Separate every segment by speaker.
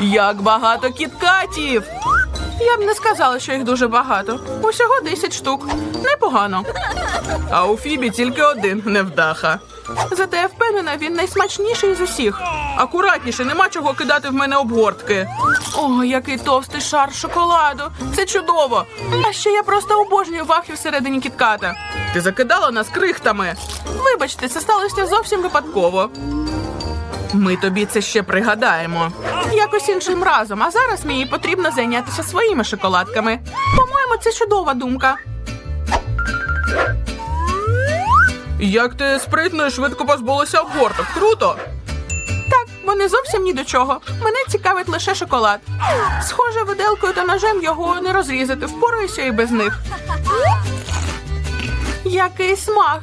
Speaker 1: Як багато кіткатів! Я б не сказала, що їх дуже багато. Усього 10 штук. Непогано. А у Фібі тільки один невдаха. Зате я впевнена, він найсмачніший з усіх. Акуратніше, нема чого кидати в мене обгортки. О, який товстий шар шоколаду. Це чудово. А ще я просто обожнюю вахи всередині кітката. Ти закидала нас крихтами. Вибачте, це сталося зовсім випадково. Ми тобі це ще пригадаємо. Якось іншим разом, а зараз мені потрібно зайнятися своїми шоколадками. По-моєму, це чудова думка. Як ти спритно і швидко позбулася обгорток? Круто! Так, вони зовсім ні до чого. Мене цікавить лише шоколад. Схоже, виделкою та ножем його не розрізати. Впораюся і без них. Який смак!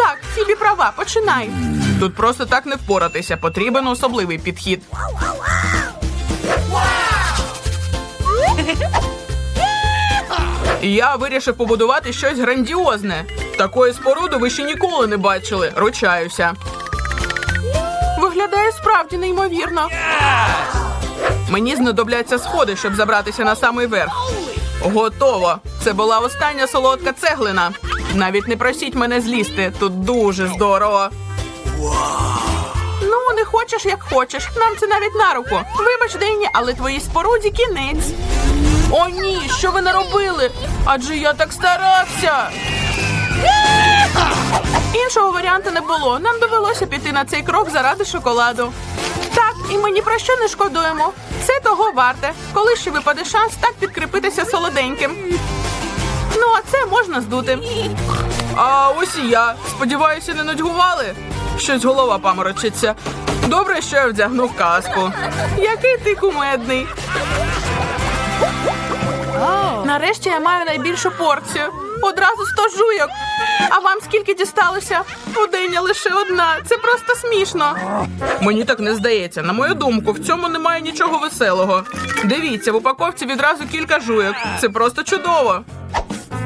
Speaker 1: Так, Фібі права, починай. Тут просто так не впоратися. Потрібен особливий підхід. Я вирішив побудувати щось грандіозне. Такої споруди ви ще ніколи не бачили. Ручаюся. Виглядає справді неймовірно. Мені знадобляться сходи, щоб забратися на самий верх. Готово. Це була остання солодка цеглина. Навіть не просіть мене злізти. Тут дуже здорово. Ну, не хочеш, як хочеш. Нам це навіть на руку. Вибач, Денні, але твоїй споруді кінець. О, ні, що ви наробили? Адже я так старався. Іншого варіанту не було. Нам довелося піти на цей крок заради шоколаду. Так, і ми ні про що не шкодуємо. Це того варте. Коли ще випаде шанс так підкріпитися солоденьким. Ну, а це можна здути. А ось і я. Сподіваюся, не нудьгували. Щось голова паморочиться. Добре, що я вдягнув каску. Який ти кумедний. Нарешті я маю найбільшу порцію. Одразу сто жуйок. А вам скільки дісталося? Пудиня лише одна. Це просто смішно. Мені так не здається. На мою думку, в цьому немає нічого веселого. Дивіться, в упаковці відразу кілька жуйок. Це просто чудово.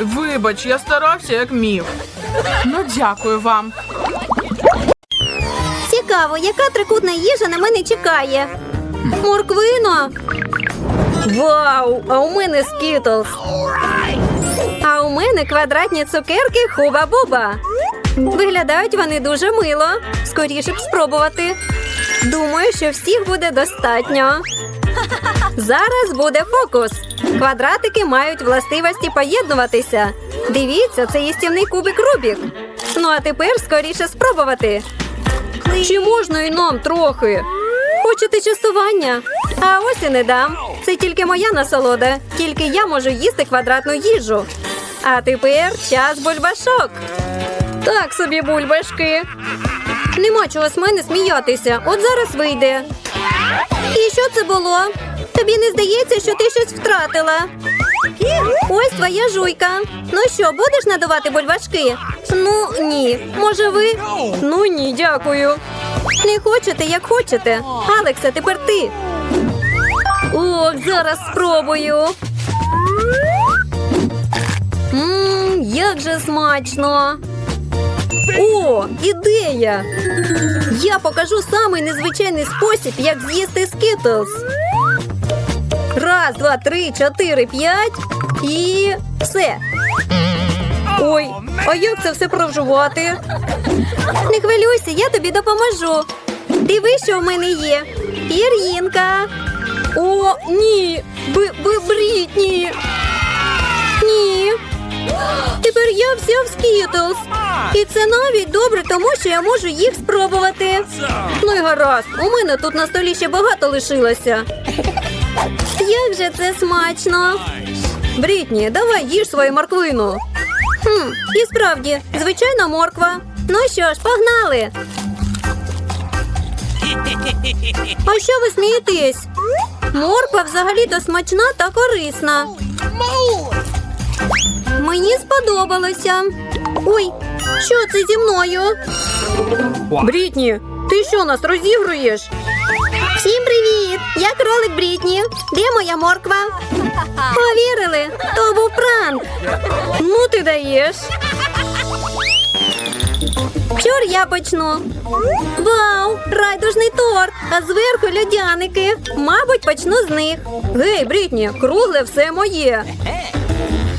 Speaker 1: Вибач, я старався як міг. Ну, дякую вам.
Speaker 2: Цікаво, яка трикутна їжа на мене чекає. Морквина. Вау! А у мене скітлс. А у мене квадратні цукерки Хуба-Буба. Виглядають вони дуже мило. Скоріше б спробувати. Думаю, що всіх буде достатньо. Зараз буде фокус. Квадратики мають властивості поєднуватися. Дивіться, це їстівний кубик Рубік. Ну а тепер скоріше спробувати. Чи можна і нам трохи? Хочете частування? А ось і не дам. Це тільки моя насолода. Тільки я можу їсти квадратну їжу. А тепер час бульбашок. Так собі бульбашки. Нема чого з мене сміятися. От зараз вийде. І що це було? Тобі не здається, що ти щось втратила? Ось твоя жуйка. Ну що, будеш надувати бульбашки? Ну ні. Може ви? Ну ні, дякую. Не хочете, як хочете. Алекса, тепер ти. Ох, зараз спробую. Мм, як же смачно. О, ідея! Я покажу самий незвичайний спосіб, як з'їсти скітлз. Раз, два, три, чотири, п'ять і все. Ой, а як це все прожувати? Не хвилюйся, я тобі допоможу. Диви, що в мене є. Пір'їнка. О, ні. Б, Брітні. Ні. Тепер я вся в скітлз. І це навіть добре, тому що я можу їх спробувати. Ну й гаразд, у мене тут на столі ще багато лишилося. Як же це смачно. Брітні, давай їж свою морквину. Хм, і справді, звичайна морква. Ну що ж, погнали. А що ви смієтесь? Морква взагалі-то смачна та корисна. Мені сподобалося. Ой, що це зі мною? Брітні, ти що нас розігруєш? Всім привіт! Я кролик Брітні. Де моя морква? Повірили? То був пранк. Ну ти даєш. Чур я почну. Вау! Райдужний торт, а зверху льодяники. Мабуть, почну з них. Гей, Брітні, кругле все моє.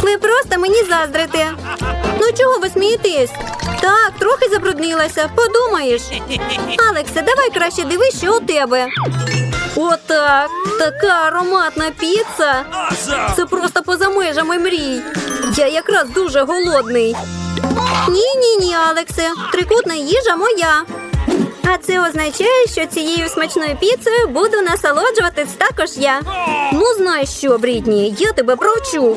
Speaker 2: Ви просто мені заздрите. Ну чого ви смієтесь? Так, трохи забруднилася. Подумаєш. Алексе, давай краще дивись, що у тебе. Отак. Така ароматна піца. Це просто поза межами мрій. Я якраз дуже голодний. Ні, ні, ні, Алексе. Трикутна їжа моя. А це означає, що цією смачною піцею буду насолоджуватись також я. Ну, знаєш що, Брітні, я тебе провчу.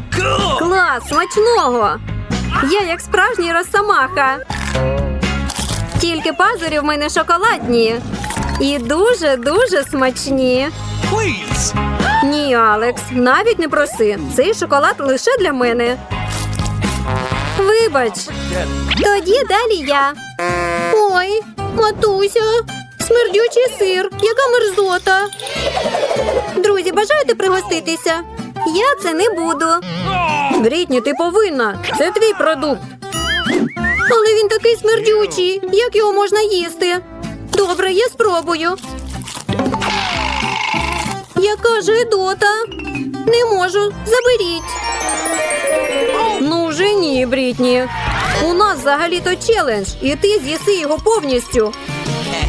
Speaker 2: Клас, смачного! Я як справжній росомаха. Тільки пазурі в мене шоколадні. І дуже-дуже смачні.
Speaker 3: Please.
Speaker 2: Ні, Алекс, навіть не проси. Цей шоколад лише для мене. Вибач. Тоді далі я. Ой, матуся, смердючий сир, яка мерзота. Друзі, бажаєте пригоститися? Я це не буду. Брітні, ти повинна. Це твій продукт. Але він такий смердючий. Як його можна їсти? Добре, я спробую. Яка ж гидота? Не можу. Заберіть. Ну вже ні, Брітні. У нас взагалі-то челендж, і ти з'їси його повністю.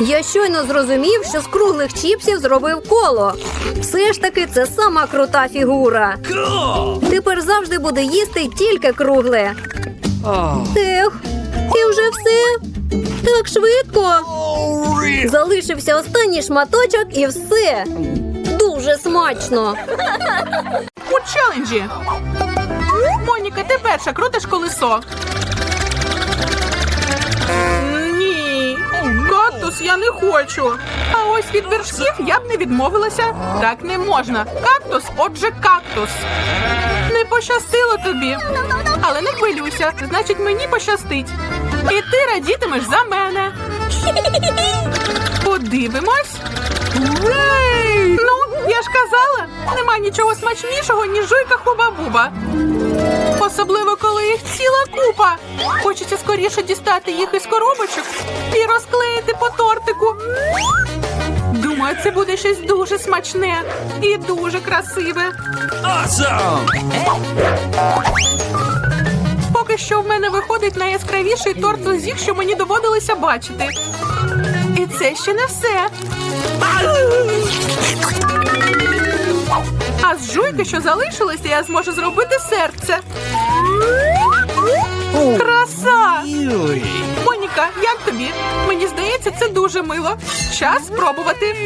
Speaker 2: Я щойно зрозумів, що з круглих чіпсів зробив коло. Все ж таки, це сама крута фігура. Тепер завжди буду їсти тільки кругле. Ех, і вже все. Так швидко. Залишився останній шматочок і все. Дуже смачно.
Speaker 1: У челенджі. Моніка, ти перша крутиш колесо. Кактус я не хочу. А ось від вершків я б не відмовилася. Так не можна. Кактус, отже, кактус. Не пощастило тобі. Але не хвилюйся, значить мені пощастить. І ти радітимеш за мене. Подивимось. Ну, я ж казала, нема нічого смачнішого, ніж жуйка хуба-буба. Особливо, коли їх ціла купа. Хочеться скоріше дістати їх із коробочок і розклеїти по тортику. Думаю, це буде щось дуже смачне і дуже красиве.
Speaker 3: Awesome!
Speaker 1: Поки що в мене виходить найяскравіший торт з усіх, що мені доводилося бачити. І це ще не все. А з жуйки, що залишилося, я зможу зробити серце. Краса! Моніка, як тобі? Мені здається, це дуже мило. Час спробувати.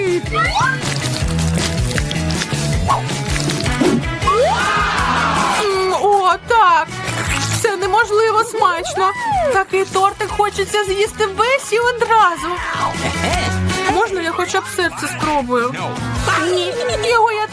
Speaker 1: О, так. Це неможливо смачно. Такий тортик хочеться з'їсти весь і одразу. Можна я хоча б серце спробую? Ні, його я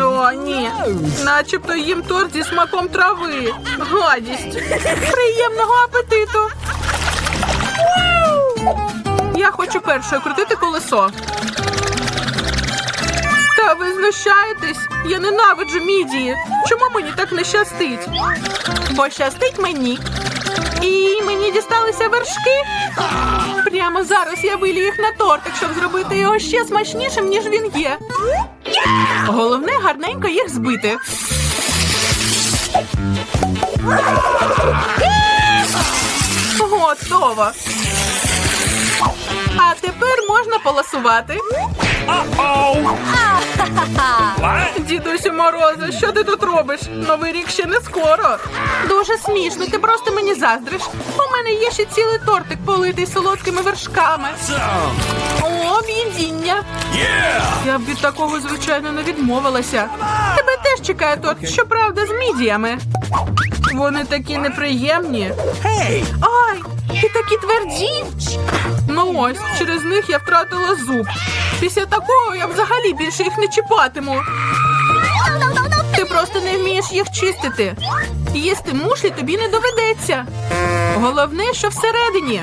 Speaker 1: О, ні. Начебто їм торт зі смаком трави. Гадість. Приємного апетиту. Я хочу першою крутити колесо. Та ви знущаєтесь? Я ненавиджу мідії. Чому мені так не щастить? Пощастить мені. І мені дісталися вершки. Прямо зараз я вилію їх на тортик, щоб зробити його ще смачнішим, ніж він є. Головне гарненько їх збити. Готово. А тепер можна поласувати. Дідусю Мороза, що ти тут робиш? Новий рік ще не скоро. Дуже смішно, ти просто мені заздриш. У мене є ще цілий тортик, политий солодкими вершками. Об'їдіння.
Speaker 3: Yeah!
Speaker 1: Я б від такого, звичайно, не відмовилася. Тебе теж теж чекаю торт, щоправда, з мідіями. Вони такі неприємні.
Speaker 3: Hey!
Speaker 1: Ай, і такі тверді. Ну ось, через них я втратила зуб. Після такого я взагалі більше їх не чіпатиму. Ти просто не вмієш їх чистити. Їсти мушлі тобі не доведеться. Головне, що всередині.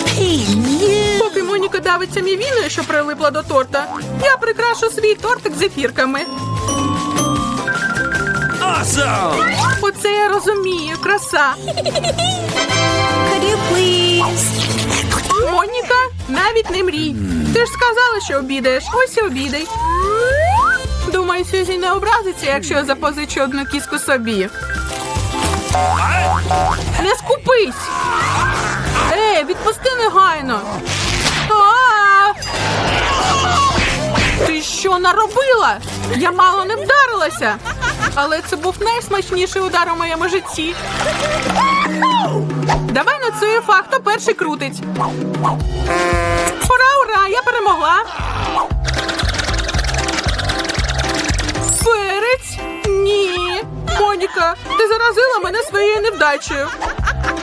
Speaker 1: Поки Моніка давиться мівіною, що прилипла до торта, я прикрашу свій тортик зефірками.
Speaker 3: Awesome!
Speaker 1: Оце я розумію, краса. Моніка, навіть не мрій. Ти ж сказала, що обідаєш. Ось і обідай. Думаю, Сюзі не образиться, якщо я запозичу одну кіску собі. Не скупись! Ей, відпусти негайно! Ти що наробила? Я мало не вдарилася. Але це був найсмачніший удар у моєму житті. Давай на цю хто перший крутить. Ура, ура! Я перемогла. Перець? Ні. Моніка, ти заразила мене своєю невдачею.